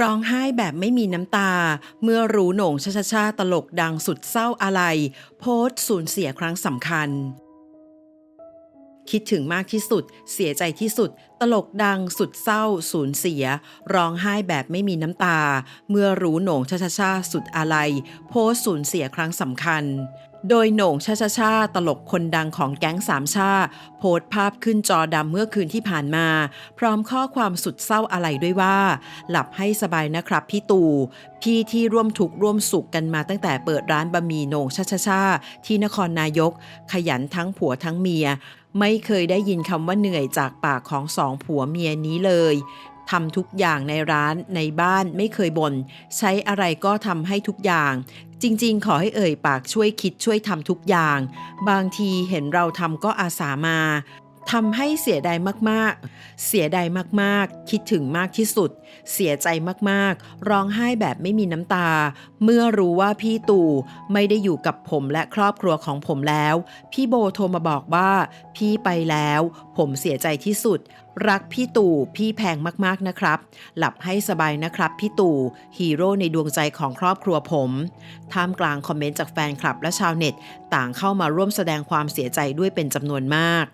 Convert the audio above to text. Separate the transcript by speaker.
Speaker 1: ร้องไห้แบบไม่มีน้ำตา เมื่อรู้โหน่งชาชาชาตลกดังสุดเศร้าอะไร โพสสูญเสียครั้งสำคัญ คิดถึงมากที่สุด เสียใจที่สุด ตลกดังสุดเศร้า สูญเสีย ร้องไห้แบบไม่มีน้ำตา เมื่อรู้โหน่งชาชาชาสุดอะไร โพสสูญเสียครั้งสำคัญ โดยโหน่งชาชาชาตลกคนดังของแก๊งสามชา โพสภาพขึ้นจอดำเมื่อคืนที่ผ่านมา พร้อมข้อความสุดเศร้าอะไรด้วยว่า หลับให้สบายนะครับพี่ตู่พี่ที่ร่วมทุกข์ร่วมสุขกันมาตั้งแต่เปิดร้านบะหมี่โหน่งชาชาชาที่นครนายก ขยันทั้งผัวทั้งเมีย ไม่เคยได้ยินคำว่าเหนื่อยจากปากของสองผัวเมียนี้เลย ทำทุกอย่างในร้านในบ้านไม่เคยบน่นใช้อะไรก็ทำให้ทุกอย่าง จริงๆ ขอให้เอ่ยปากช่วยคิดช่วยทำทุกอย่าง บางทีเห็นเราทำก็อาสามา ทำให้เสียดายมากๆ เสียดายมากๆ คิดถึงมากที่สุด เสียใจมากๆ ร้องไห้แบบไม่มีน้ำตา เมื่อรู้ว่าพี่ตู่ไม่ได้อยู่กับผมและครอบครัวของผมแล้ว พี่โบโทรมาบอกว่า พี่ไปแล้ว ผมเสียใจที่สุด รักพี่ตู่พี่แพงมากๆนะครับ หลับให้สบายนะครับ พี่ตู่ฮีโร่ในดวงใจของครอบครัวผมท่ามกลางคอมเมนต์จากแฟนคลับและชาวเน็ต ต่างเข้ามาร่วมแสดงความเสียใจด้วยเป็นจำนวนมาก